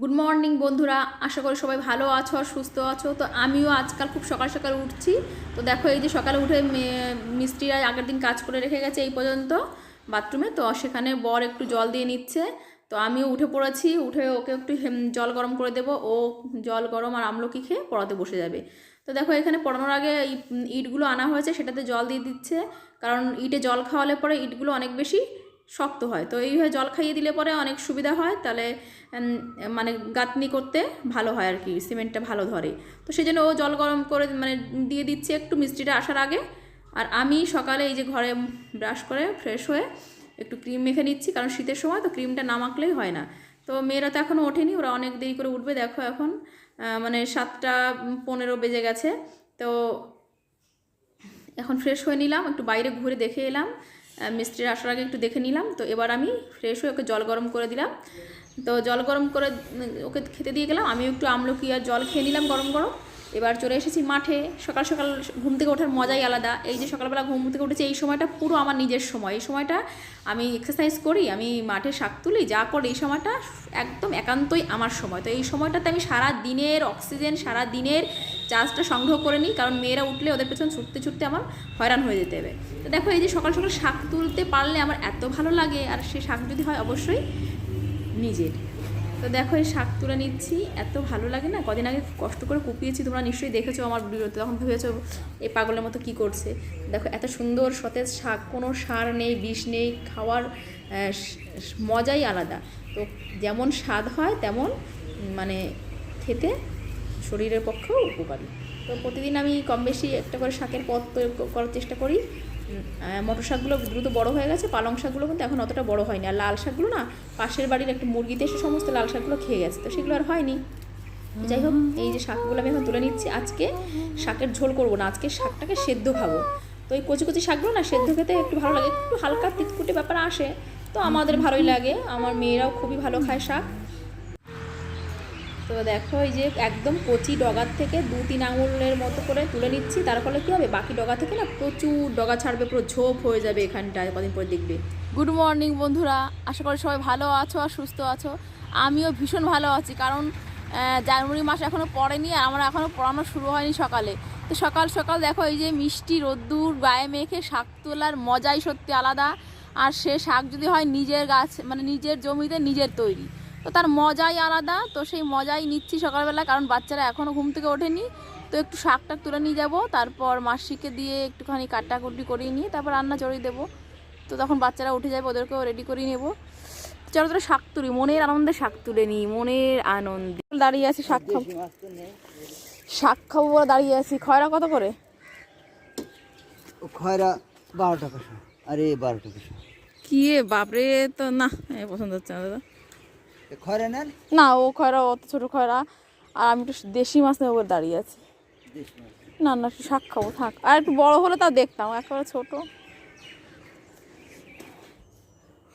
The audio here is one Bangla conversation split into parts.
গুড মর্নিং বন্ধুরা। আশা করি সবাই ভালো আছো আর সুস্থ আছো। তো আমিও আজকাল খুব সকাল সকাল উঠছি। তো দেখো, এই যে সকালে উঠে মিস্ত্রিরা আগের দিন কাজ করে রেখে গেছে এই পর্যন্ত বাথরুমে। তো সেখানে বর একটু জল দিয়ে নিচ্ছে। তো আমিও উঠে পড়েছি। উঠে ওকে একটু জল গরম করে দেবো। ও জল গরম আর আমলকি খেয়ে পড়াতে বসে যাবে। তো দেখো, এখানে পড়ানোর আগে ইটগুলো আনা হয়েছে। সেটাতে জল দিয়ে দিচ্ছে। কারণ ইটে জল খাওয়ালে পরে ইটগুলো অনেক বেশি শক্ত হয়। তো এইভাবে জল খাইয়ে দিলে পরে অনেক সুবিধা হয়। তাহলে মানে গাঁথনি করতে ভালো হয় আর কি, সিমেন্টটা ভালো ধরে। তো সেই জন্য ও জল গরম করে মানে দিয়ে দিচ্ছে একটু মিস্ত্রিটা আসার আগে। আর আমি সকালে এই যে ঘরে ব্রাশ করে ফ্রেশ হয়ে একটু ক্রিম মেখে নিচ্ছি, কারণ শীতের সময় তো ক্রিমটা না মাখলেই হয় না। তো মেয়েরা তো এখনও ওঠেনি, ওরা অনেক দেরি করে উঠবে, দেখো এখন। মানে সাতটা পনেরো বেজে গেছে। তো এখন ফ্রেশ হয়ে নিলাম, একটু বাইরে ঘুরে দেখে এলাম। মিস্ত্রির আসার আগে একটু দেখে নিলাম। তো এবার আমি ফ্রেশ হয়ে ওকে জল গরম করে দিলাম। তো জল গরম করে ওকে খেতে দিয়ে গেলাম। আমি একটু আমলকি আর জল খেয়ে নিলাম গরম গরম। এবার চলে এসেছি মাঠে। সকাল সকাল ঘুম থেকে ওঠার মজাই আলাদা। এই যে সকালবেলা ঘুম থেকে উঠেছি, এই সময়টা পুরো আমার নিজের সময়। এই সময়টা আমি এক্সারসাইজ করি, আমি মাঠে শাক তুলি, যা করি এই সময়টা একদম একান্তই আমার সময়। তো এই সময়টাতে আমি সারা দিনের অক্সিজেন সারা দিনের চার্জটা সংগ্রহ করে নিই, কারণ মেয়েরা উঠলে ওদের পেছন ছুটতে ছুটতে আমার হয়রান হয়ে যেতে হবে। তো দেখো, এই যে সকাল সকাল শাক তুলতে পারলে আমার এত ভালো লাগে, আর সে শাক যদি হয় অবশ্যই নিজের। তো দেখো, এই শাক তুলে নিচ্ছি, এত ভালো লাগে না? কদিন আগে কষ্ট করে কুপিয়েছি, তোমরা নিশ্চয়ই দেখেছ আমার ভিডিওতে, তখন ভেবেছো এই পাগলের মতো কি করছে? দেখো, এত সুন্দর সতেজ শাক, কোনো সার নেই, বিষ নেই, খাওয়ার মজাই আলাদা। তো যেমন স্বাদ হয়, তেমন মানে খেতে শরীরের পক্ষেও উপকারী। তো প্রতিদিন আমি কম বেশি একটা করে শাকের তৈরি করার চেষ্টা করি। মটর শাকগুলো দ্রুত বড় হয়ে গেছে, পালং শাকগুলো কিন্তু এখন অতটা বড় হয়নি। আর লাল শাকগুলো না, পাশের বাড়ির একটা মুরগিতে এসে সমস্ত লাল শাকগুলো খেয়ে গেছে। তো সেগুলো আর হয়নি। যাই হোক, এই যে শাকগুলো আমি এখন তুলে নিচ্ছি, আজকে শাকের ঝোল করব না, আজকে শাকটাকে সেদ্ধ খাব। তো এই কচি কচি শাকগুলো না, সেদ্ধ খেতে একটু ভালো লাগে, একটু হালকা তিতকুটে ব্যাপার আসে। তো আমাদের ভালোই লাগে, আমার মেয়েরাও খুবই ভালো খায় শাক। তো দেখো এই যে একদম কচি ডগার থেকে দু, তিন আঙুলের মতো করে তুলে নিচ্ছি। তার ফলে কী হবে? বাকি ডগা থেকে না প্রচুর ডগা ছাড়বে, পুরো ঝোপ হয়ে যাবে এখানটায় কদিন পরে দেখবে। গুড মর্নিং বন্ধুরা। আশা করি সবাই ভালো আছো আর সুস্থ আছো। আমিও ভীষণ ভালো আছি, কারণ জানুয়ারি মাস এখনও পড়েনি আর আমার এখনও পড়ানো শুরু হয়নি সকালে। তো সকাল সকাল দেখো এই যে মিষ্টি, রোদ্দুর, গায়ে মেখে শাক তোলার মজাই সত্যি আলাদা। আর সে শাক যদি হয় নিজের গাছ মানে নিজের জমিতে নিজের তৈরি। তো তার মজাই আলাদা। তো সেই মজাই নিচ্ছি সকালবেলা কারণ বাচ্চারা এখনও ঘুম থেকে ওঠেনি। তো একটু শাকটা তুলে নিয়ে যাব তারপর মাসিকে দিয়ে একটুখানি কাটাকুটি করিয়ে নিয়ে তারপর রান্না চড়িয়ে দেবো। তো তখন বাচ্চারা উঠে যাবে ওদেরকেও রেডি করিয়ে নেব। চলো তোরা শাক তুলি মনের আনন্দে শাক তুলে নিই মনের আনন্দে। দাঁড়িয়ে আছি শাক খাব। শাক খাব বলে দাঁড়িয়ে আছি। খয়রা কত করে? খয়রা বারো টাকা। আরে বারো টাকা। কি বাপরে তো না এ পছন্দ হচ্ছে না দাদা। খয়রা নেন না ও খয়রা অত ছোটো খয়রা আর আমি একটু দেশি মাছ নেব বলে দাঁড়িয়ে আছি। না না একটু শাক খাব থাক। আর একটু বড় হলে তাও দেখতাম একেবারে ছোট।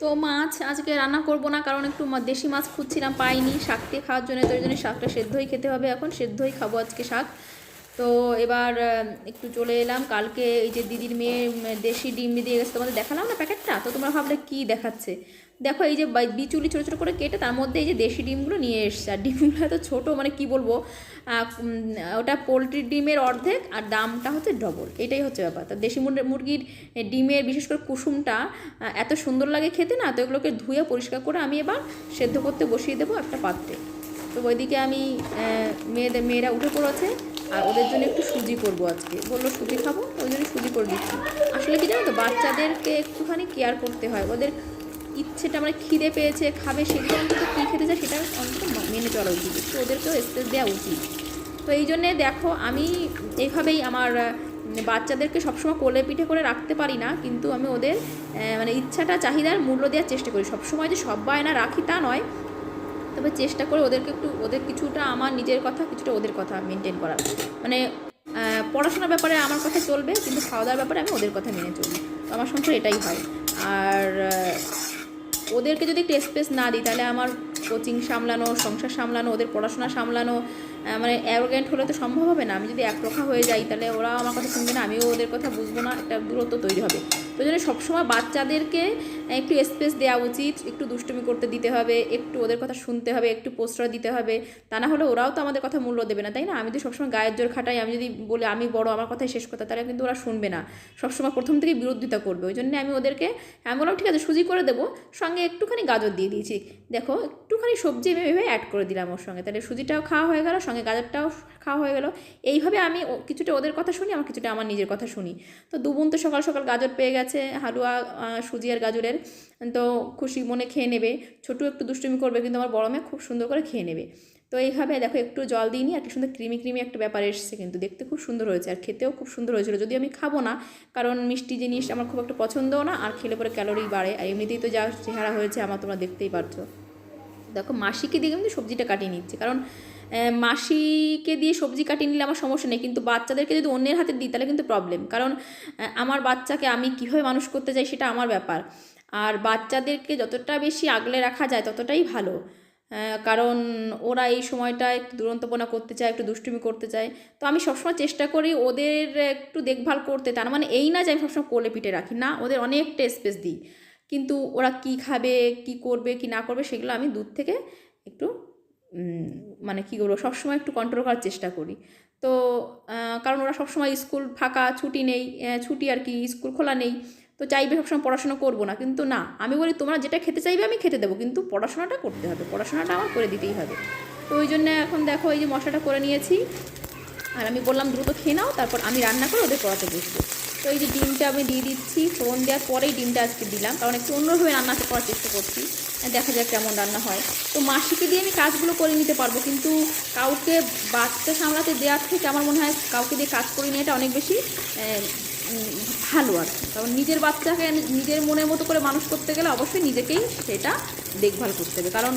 তো মাছ আজকে রান্না করব না কারণ একটু মা- দেশি মাছ খুঁজছিলাম পাইনি শাক দিয়ে খাওয়ার জন্য তো ওই জন্য শাকটা সেদ্ধই খেতে হবে এখন সেদ্ধই খাব আজকে শাক। তো এবার একটু চলে এলাম কালকে এই যে দিদির মেয়ে দেশি ডিম দিয়ে গেছে তোমাদের দেখালাম না প্যাকেটটা? তো তোমরা ভাবলে কি দেখাচ্ছে? দেখো এই যে বিচুলি ছোটো ছোটো করে কেটে তার মধ্যে এই যে দেশি ডিমগুলো নিয়ে এসছে। আর ডিমগুলো এত ছোটো মানে কি বলব ওটা পোলট্রির ডিমের অর্ধেক আর দামটা হচ্ছে ডবল এটাই হচ্ছে ব্যাপার। তা দেশি মুরগির ডিমের বিশেষ করে কুসুমটা এত সুন্দর লাগে খেতে না, তো এগুলোকে ধুয়ে পরিষ্কার করে আমি এবার সেদ্ধ করতে বসিয়ে দেবো একটা পাত্রে। তো ওইদিকে আমি মেয়েদের মেয়েরা উঠে পড়েছে, আর ওদের জন্য একটু সুজি করব আজকে। বলল, সুজি খাব? ওই জন্য সুজি করে দিচ্ছি। আসলে কি জানো তো, বাচ্চাদেরকে একটুখানি কেয়ার করতে হয়। ওদের ইচ্ছেটা মানে খিদে পেয়েছে, খাবে সেগুলো অন্তত কী খেতে চায় সেটা অন্তত মেনে চলা উচিত। একটু ওদেরকেও স্পেস দেওয়া উচিত। তো এই জন্যে দেখো, আমি এইভাবেই আমার বাচ্চাদেরকে সবসময় কোলে পিঠে করে রাখতে পারি না, কিন্তু আমি ওদের মানে ইচ্ছাটা, চাহিদার মূল্য দেওয়ার চেষ্টা করি। সবসময় যে সব বায়না রাখি তা নয়, তবে চেষ্টা করে ওদেরকে একটু, ওদের কিছুটা আমার নিজের কথা, কিছুটা ওদের কথা মেনটেন করার মানে পড়াশোনার ব্যাপারে আমার কথা চলবে, কিন্তু খাওয়া দাওয়ার ব্যাপারে আমি ওদের কথা মেনে চলি। তো আমার সংসার এটাই হয়। আর ওদেরকে যদি একটু স্পেস না দিই, তাহলে আমার কোচিং সামলানো, সংসার সামলানো, ওদের পড়াশোনা সামলানো মানে অ্যারোগেন্ট হলে তো সম্ভব হবে না। আমি যদি একরোখা হয়ে যাই, তাহলে ওরা আমার কথা শুনবে না, আমিও ওদের কথা বুঝব না, একটা দূরত্ব তৈরি হবে। তো জন্য সবসময় বাচ্চাদেরকে একটু স্পেস দেওয়া উচিত, একটু দুষ্টুমি করতে দিতে হবে, একটু ওদের কথা শুনতে হবে, একটু প্রশ্রয় দিতে হবে। তা না হলে ওরাও তো আমাদের কথা মূল্য দেবে না, তাই না? আমি তো সবসময় গায়ের জোর খাটাই, আমি যদি বলি, আমি বড়, আমার কথাই শেষ কথা, তাহলে কিন্তু ওরা শুনবে না। সবসময় প্রথম থেকে বিরোধিতা করবে। ওই জন্য আমি ওদেরকে, আমি বললাম, ঠিক আছে, সুজি করে দেবো, সঙ্গে একটুখানি গাজর দিয়ে দিয়েছি। দেখো, একটুখানি সবজি এভাবে অ্যাড করে দিলাম ওর সঙ্গে। তাহলে সুজিটাও খাওয়া হয়ে গেল সঙ্গে গাজরটাও খাওয়া হয়ে গেল। এইভাবে আমি কিছুটা ওদের কথা শুনি আমার কিছুটা আমার নিজের কথা শুনি। তো দু বোন তো সকাল সকাল গাজর পেয়ে গেছে, হালুয়া সুজি আর গাজরের। তো খুশি মনে খেয়ে নেবে। ছোটু একটু দুষ্টুমি করবে, কিন্তু আমার বড় মেয়ে খুব সুন্দর করে খেয়ে নেবে। তো এইভাবে দেখো একটু জল দিইনি আর কি সুন্দর ক্রিমি ক্রিমি একটা ব্যাপার এসছে কিন্তু, দেখতে খুব সুন্দর হয়েছে আর খেতেও খুব সুন্দর হয়েছিল। যদি আমি খাব না, কারণ মিষ্টি জিনিস আমার খুব একটা পছন্দও না, আর খেলে পরে ক্যালোরি বাড়ে। আর এমনিতেই তো যা চেহারা হয়েছে, আমার তোমরা দেখতেই পারছ। দেখো মাসিকে দিয়ে কিন্তু সবজিটা কাটিয়ে নিচ্ছে, কারণ মাসিকে দিয়ে সবজি কাটিয়ে নিলে আমার সমস্যা নেই, কিন্তু বাচ্চাদেরকে যদি অন্যের হাতে দিই তাহলে কিন্তু প্রবলেম কারণ আমার বাচ্চাকে আমি কীভাবে মানুষ করতে চাই সেটা আমার ব্যাপার। আর বাচ্চাদেরকে যতটা বেশি আগলে রাখা যায় ততটাই ভালো। কারণ ওরা এই সময়টা একটু দুরন্তপনা করতে চায়, একটু দুষ্টুমি করতে চায়। তো আমি সবসময় চেষ্টা করি ওদের একটু দেখভাল করতে। তার মানে এই না যে আমি সবসময় কোলে পিঠে রাখি, না, ওদের অনেকটা স্পেস দিই। কিন্তু ওরা কি খাবে, কি করবে, কি না করবে সেগুলো আমি দূর থেকে একটু মানে কী করব সবসময় একটু কন্ট্রোল করার চেষ্টা করি। তো কারণ ওরা সবসময় স্কুল ফাঁকা, ছুটি নেই ছুটি আর কি স্কুল খোলা নেই, তো চাইবে সবসময় পড়াশোনা করব না। কিন্তু না, আমি বলি তোমরা যেটা খেতে চাইবে আমি খেতে দেবো, কিন্তু পড়াশোনাটা করতে হবে, পড়াশোনাটা আমার করে দিতেই হবে। তো ওই জন্য এখন দেখো এই যে মশলাটা করে নিয়েছি, আর আমি বললাম দ্রুত খেয়ে নাও, তারপর আমি রান্না করে ওদের পড়াতে বসবো। তো এই যে ডিমটা আমি দিয়ে দিচ্ছি, ফোড়ন দেওয়ার পরেই ডিমটা আজকে দিলাম, কারণ একটু অন্যভাবে রান্না করার চেষ্টা করছি। দেখা যাক কেমন রান্না হয়। তো মাসিকে দিয়ে আমি কাজগুলো করে নিতে পারব, কিন্তু কাউকে বাচ্চা সামলাতে দেওয়ার থেকে আমার মনে হয় কাউকে দিয়ে কাজ করে নেওয়াটা অনেক বেশি ভালো আর কারণ নিজের বাচ্চাকে নিজের মনের মতো করে মানুষ করতে গেলে অবশ্যই নিজেকেই সেটা দেখভাল করতে হবে। কারণ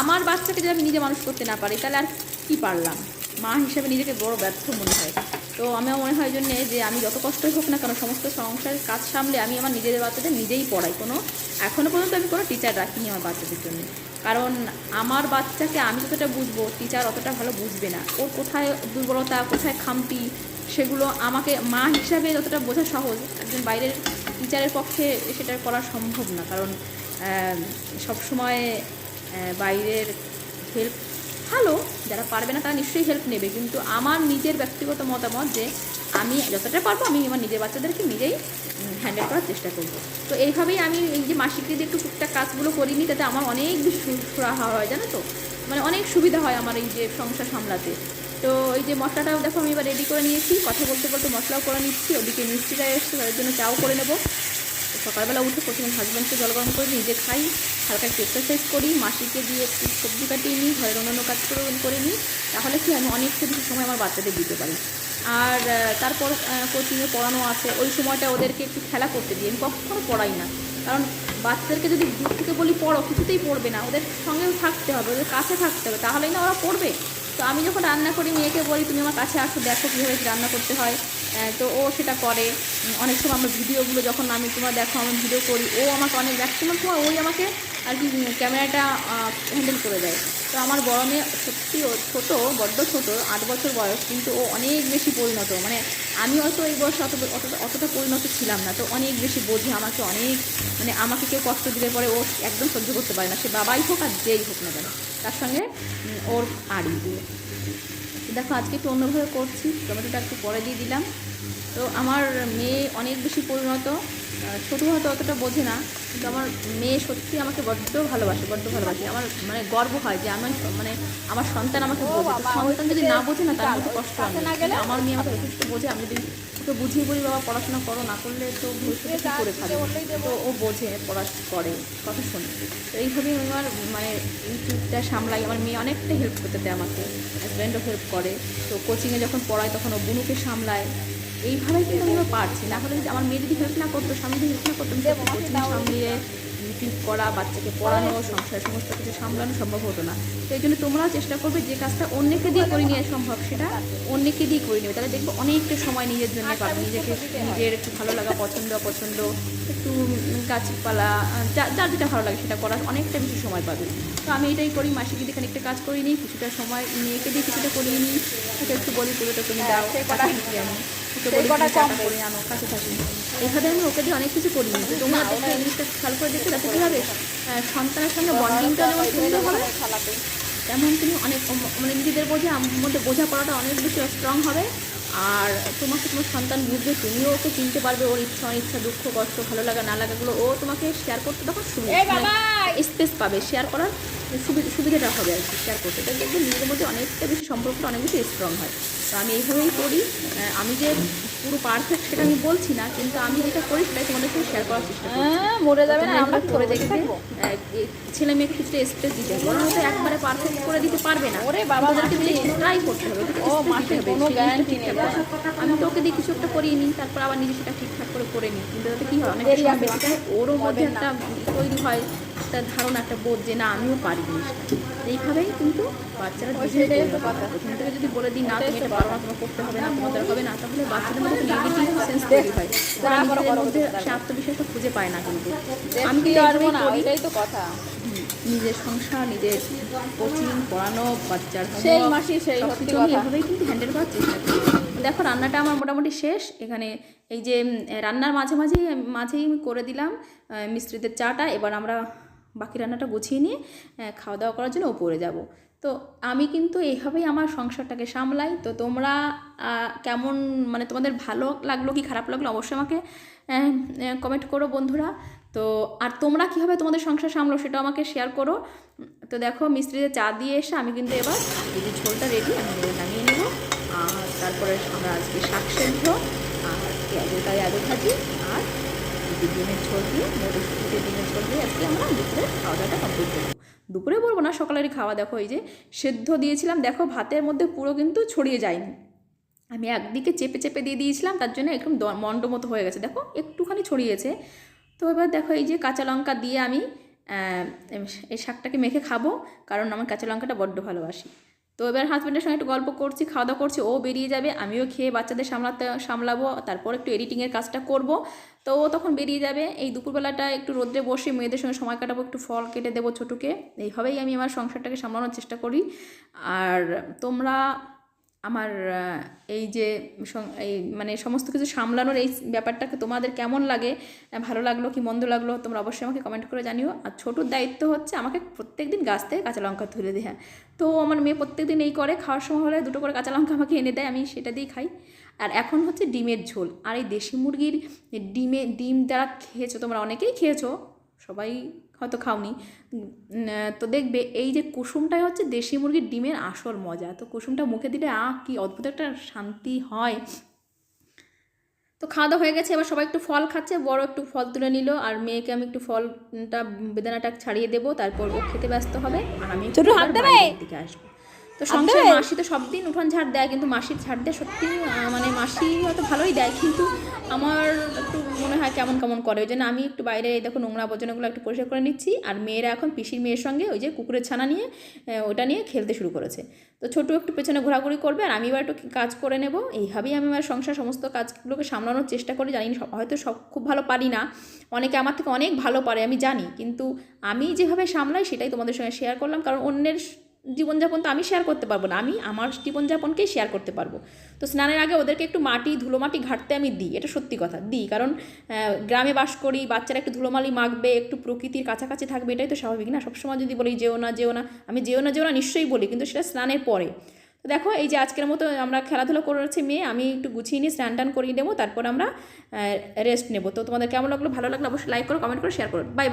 আমার বাচ্চাকে যদি আমি নিজে মানুষ করতে না পারি, তাহলে আর কি পারলাম? মা হিসেবে নিজেকে বড় ব্যর্থ মনে হয়। তো আমার মনে হয় জন্যে যে আমি যত কষ্টই হোক না কেন, সমস্ত সংসারের কাজ সামলে আমি আমার নিজেদের বাচ্চাদের নিজেই পড়াই। কোনো এখনও পর্যন্ত আমি কোনো টিচার রাখিনি আমার বাচ্চাদের জন্য। কারণ আমার বাচ্চাকে আমি যতটা বুঝব টিচার অতটা ভালো বুঝবে না। ওর কোথায় দুর্বলতা, কোথায় খামতি, সেগুলো আমাকে মা হিসাবে যতটা বোঝা সহজ, একজন বাইরের টিচারের পক্ষে সেটা করা সম্ভব না। কারণ সব সময় বাইরের হেল্প ভালো, যারা পারবে না তারা নিশ্চয়ই হেল্প নেবে। কিন্তু আমার নিজের ব্যক্তিগত মতামত যে আমি যতটা পারব, আমি আমার নিজের বাচ্চাদেরকে নিজেই হ্যান্ডেল করার চেষ্টা করব। তো এইভাবেই আমি এই যে মাসিকে দিয়ে একটু টুকটাক কাজগুলো করিনি, তাতে আমার অনেক বেশি সুরাহা হয়, জানো তো? মানে অনেক সুবিধা হয় আমার এই যে সংসার সামলাতে। তো এই যে মশলাটাও দেখো, আমি এবার রেডি করে নিয়েছি। কথা বলতে বলতে মশলাও করে নিচ্ছি। ওদিকে মিষ্টিটা এসছে, তাদের জন্য চাও করে নেব। সকালবেলা উঠে প্রথমে হাজব্যান্ডকে জল গরম করে নিজে খাই, হালকা একটু এক্সারসাইজ করি, মাসিকে দিয়ে একটু সবজি কাটিয়ে নিই, ঘরের অন্যান্য কাজ করে করে নিই, তাহলে কি আমি অনেক বেশি সময় আমার বাচ্চাদের দিতে পারি। আর তারপর কোচিংয়ে পড়ানো আছে, ওই সময়টা ওদেরকে একটু খেলা করতে দিই, আমি কখনো পড়াই না। কারণ বাচ্চাদেরকে যদি দূর থেকে বলি পড়ো, কিছুতেই পড়বে না, ওদের সঙ্গেও থাকতে হবে, ওদের কাছে থাকতে হবে, তাহলেই না ওরা পড়বে। তো আমি যখন রান্না করি, মেয়েকে বলি, তুমি আমার কাছে আসো, দেখো কীভাবে রান্না করতে হয়। তো ও সেটা করে। অনেক সময় আমার ভিডিওগুলো যখন আমি তোমার দেখো, আমি ভিডিও করি, ও আমাকে অনেক, ম্যাক্সিমাম সময় ওই আমাকে আর কি ক্যামেরাটা হ্যান্ডেল করে দেয়। তো আমার বড় মেয়ে সত্যি ছোটো, বড্ড ছোটো, আট বছর বয়স, কিন্তু ও অনেক বেশি পরিণত। মানে আমি হয়তো এই বয়সে অত, অতটা অতটা পরিণত ছিলাম না, তো অনেক বেশি বোঝে আমাকে, অনেক মানে আমাকে কেউ কষ্ট দিলে পরে ও একদম সহ্য করতে পারে না, সে বাবাই হোক আর যেই হোক না কেন, তার সঙ্গে ওর আড়ি। দিয়ে দেখো, আজকে একটু অন্যভাবে করছি, টমেটোটা একটু পরে দিয়ে দিলাম। তো আমার মেয়ে অনেক বেশি পরিণত ছোটো হয়তো অতটা বোঝে না কিন্তু আমার মেয়ে সত্যি আমাকে বড্ড ভালোবাসে বড্ড ভালোবাসে। আমার মানে গর্ব হয় যে আমার মানে আমার সন্তান আমাকে বোঝে। সন্তান যদি না বোঝে না তার মধ্যে কষ্ট হয় না। কিন্তু আমার মেয়ে আমাকে যথেষ্ট বোঝে। আমি যদি ওকে বুঝিয়ে বলি বাবা পড়াশোনা করো না করলে তো ভবিষ্যতে কী করে খাবে? তো ও বোঝে পড়াশোনা করে কথা শোনে। তো এইভাবেই আমার মানে ইউটিউবটা সামলাই। আমার মেয়ে অনেকটা হেল্প করতে দেয় আমাকে। হাজব্যান্ডও হেল্প করে। তো কোচিংয়ে যখন পড়ায় তখন ও বুনুকে সামলায়। এইভাবেই কিন্তু আমি পারছি। না হলে আমার মেয়ে যদি হেল্প না করতো, স্বামী যদি হেল্প না করতো, আমি সামলিয়ে টিউব করা, বাচ্চাকে পড়ানো সংসার সমস্ত কিছু সামলানো সম্ভব হতো না। তো এই জন্য তোমরাও চেষ্টা করবে যে কাজটা অন্যকে দিয়ে করে নেওয়া সম্ভব, সেটা অন্যকে দিয়ে করে নেবে। তাহলে দেখবে অনেকটা সময় নিজের জন্য পাবে নিজেকে, নিজের একটু ভালো লাগা, পছন্দ, অপছন্দ, একটু গাছপালা যার যেটা ভালো লাগে সেটা করার অনেকটা বেশি সময় পাবে। তো আমি এটাই করি মাসে যদি খানিকটা কাজ করে নিই, কিছুটা সময় মেয়েকে দিয়ে কিছুটা করিয়ে নিই ওকে একটু বলি পুরোটা তুমি দাও কাছে ওকে কাছে থাকি? আমি ওকে দিয়ে অনেক কিছু করি। তোমরা দেখবে জিনিসটা খেয়াল করে দেখবে তাতে কী হবে সন্তানের সঙ্গে বন্ডিংটা যেমন সুন্দর হবে তেমন তুমি অনেক মানে নিজেদের বোঝা আমার মধ্যে বোঝাপড়াটা অনেক বেশি স্ট্রং হবে। আর তোমাকে তোমার সন্তান বুঝবে তুমিও ওকে চিনতে পারবে ওর ইচ্ছা অনিচ্ছা দুঃখ কষ্ট ভালো লাগা না লাগাগুলো ও তোমাকে শেয়ার করতে তখন সুবিধা স্পেস পাবে শেয়ার করার সুবিধা সুবিধাটা হবে আর কি শেয়ার করতে। তাই দেখবে নিজেদের মধ্যে অনেকটা বেশি সম্পর্কটা অনেক বেশি স্ট্রং হয়। তো আমি এইভাবেই করি। আমি যে পুরো পারফেক্ট সেটা আমি বলছি না কিন্তু আমি যেটা করি সেটাই তোমাদের সাথে শেয়ার করার চেষ্টা করি হ্যাঁ মরে যাবে না আমরা করে দেখবে ছেলে মেয়েকে কিছুটা স্পেস দিতে হবে। ওরা হয়তো একবারে পারফেক্ট করে দিতে পারবে না। ওরে বাবা, ওদেরকে ট্রাই করতে হবে। ও, হবে, কোনো জিনিসটা নেই, আমি তো ওকে দিয়ে কিছু একটা করিয়ে নিই তারপর আবার নিজে সেটা ঠিকঠাক করে করে নিই। কিন্তু তাতে কী হয়? অনেক বেশি। ওরও মধ্যে একটা তৈরি হয়। একটা ধারণা একটা বোধ যে না আমিও পারি জিনিসটা এইভাবেই কিন্তু বাচ্চারা। প্রথম থেকে যদি বলে দিই না তুমি এটা পারো না তোমার করতে হবে না তোমার দ্বারা হবে না তাহলে বাচ্চাদের মধ্যে নেগেটিভ সেন্স তৈরি হয়। তারা নিজেদের মধ্যে সে আত্মবিশ্বাসটা খুঁজে পায় না কিন্তু। আমি কিন্তু পারব না ওইটাই তো কথা। নিজের সংসার নিজের কোচিং পড়ানো বাচ্চার সেই মাসি, সেই সব সত্যি কিছু আমি এভাবেই কিন্তু হ্যান্ডেল করার চেষ্টা করি। দেখো রান্নাটা আমার মোটামুটি শেষ। এখানে এই যে রান্নার মাঝে মাঝেই মাঝেই করে দিলাম মিস্ত্রিদের চাটা। এবার আমরা বাকি রান্নাটা গুছিয়ে নিয়ে খাওয়া দাওয়া করার জন্য ওপরে যাব। তো আমি কিন্তু এইভাবেই আমার সংসারটাকে সামলাই। তো তোমরা কেমন মানে তোমাদের ভালো লাগল কি খারাপ লাগল অবশ্যই আমাকে কমেন্ট করো বন্ধুরা। তো আর তোমরা কীভাবে তোমাদের সংসার সামলো সেটা আমাকে শেয়ার করো। তো দেখো মিস্ত্রিদের চা দিয়ে এসে আমি কিন্তু এবার এই যে ঝোলটা রেডি আমি নামিয়ে নেব। আর তারপরে আমরা আজকে শাক সেদ্ধ, আর পেঁয়াজের গায়ে আলু ভাজি, আর এই ডিমের ঝোল দিয়ে মটরশুটিতে ডিমের ঝোল দিয়ে আজকে আমরা দুপুরে খাওয়া দাওয়াটা কমপ্লিট করব। দুপুরে বলব না, সকালেরই খাওয়া, দেখো এই যে সেদ্ধ দিয়েছিলাম, দেখো ভাতের মধ্যে পুরো কিন্তু ছড়িয়ে যায়নি। আমি একদিকে চেপে চেপে দিয়ে দিয়েছিলাম, তার জন্য একদম মন্ড মতো হয়ে গেছে। দেখো একটুখানি ছড়িয়েছে। তো এবার দেখো এই যে কাঁচা লঙ্কা দিয়ে আমি এই শাকটাকে মেখে খাব, কারণ আমার কাঁচা লঙ্কাটা বড্ড ভালোবাসি। তো এবার হাজব্যান্ডের সঙ্গে একটু গল্প করছি খাওয়া দাওয়া করছি, ও বেরিয়ে যাবে, আমিও খেয়ে বাচ্চাদের সামলাতে, সামলাবো, তারপর একটু এডিটিংয়ের কাজটা করব। তো ও তখন বেরিয়ে যাবে, এই দুপুরবেলাটা একটু রোদ্রে বসে মেয়েদের সঙ্গে সময় কাটাবো, একটু ফল কেটে দেবো ছোটোকে। এইভাবেই আমি আমার সংসারটাকে সামলানোর চেষ্টা করি। আর তোমরা আমার এই যে এই মানে সমস্ত কিছু সামলানোর এই ব্যাপারটাকে তোমাদের কেমন লাগে ভালো লাগল কি মন্দ লাগল তোমরা অবশ্যই আমাকে কমেন্ট করে জানিও। আর ছোটোর দায়িত্ব হচ্ছে আমাকে প্রত্যেক দিন গাছ থেকে কাঁচা লঙ্কা তুলে দেয়। তো আমার মেয়ে প্রত্যেক দিন এই করে, খাওয়ার সময় হলে দুটো করে কাঁচা লঙ্কা আমাকে এনে দেয়, আমি সেটা দিয়েই খাই। আর এখন হচ্ছে ডিমের ঝোল। আর এই দেশি মুরগির ডিমে, ডিম যারা খেয়েছো, তোমরা অনেকেই খেয়েছো সবাই হয়তো খাওনি। তো দেখবে এই যে কুসুমটাই হচ্ছে দেশি মুরগির ডিমের আসল মজা। তো কুসুমটা মুখে দিলে আ কি অদ্ভুত একটা শান্তি হয়। তো খাওয়া দাওয়া হয়ে গেছে। এবার সবাই একটু ফল খাচ্ছে। বড় একটু ফল তুলে নিল। আর মেয়েকে আমি একটু ফলটা বেদানাটা ছাড়িয়ে দেবো। তারপর ও খেতে ব্যস্ত হবে। আর আমি একটু হাত দেবে? বাইরের দিকে আসব। তো সংসার মাসি তো সব দিন উঠান ঝাড় দেয় কিন্তু মাসির ঝাড় দেয় সত্যি মানে মাসি হয়তো ভালোই দেয় কিন্তু আমার একটু মনে হয় কেমন কেমন করে। ওই জন্য আমি একটু বাইরে এই দেখো নোংরা আবর্জনাগুলো একটু পরিষ্কার করে নিচ্ছি আর মেয়েরা এখন পিসির মেয়ের সঙ্গে ওই যে কুকুরের ছানা নিয়ে ওটা নিয়ে খেলতে শুরু করেছে। তো ছোটো একটু পেছনে ঘোরাঘুরি করবে আর আমি এবার একটু কাজ করে নেব এইভাবেই আমি আমার সংসার সমস্ত কাজগুলোকে সামলানোর চেষ্টা করি জানি হয়তো সব খুব ভালো পারি না অনেকে আমার থেকে অনেক ভালো পারে আমি জানি কিন্তু আমি যেভাবে সামলাই সেটাই তোমাদের সঙ্গে শেয়ার করলাম কারণ অন্যের জীবনযাপন তো আমি শেয়ার করতে পারব না, আমি আমার জীবনযাপনকেই শেয়ার করতে পারব। তো স্নানের আগে ওদেরকে একটু মাটি ধুলো মাটি ঘাটতে আমি দিই, এটা সত্যি কথা, দিই। কারণ গ্রামে বাস করি, বাচ্চারা একটু ধুলোমালি মাখবে, একটু প্রকৃতির কাছাকাছি থাকবে, এটাই তো স্বাভাবিক না? সবসময় যদি বলি যেও না যেও না, আমি যেও না যেও না নিশ্চয়ই বলি, কিন্তু সেটা স্নানের পরে। তো দেখো, এই যে আজকের মতো আমরা খেলাধুলো করেছি মেয়ে, আমি একটু গুছিয়ে নিয়ে স্নান টান করিয়ে নেব তারপর আমরা রেস্ট নেব। তো তোমাদের কেমন লাগল? ভালো লাগল অবশ্যই লাইক করো কমেন্ট করো শেয়ার করো। Bye bye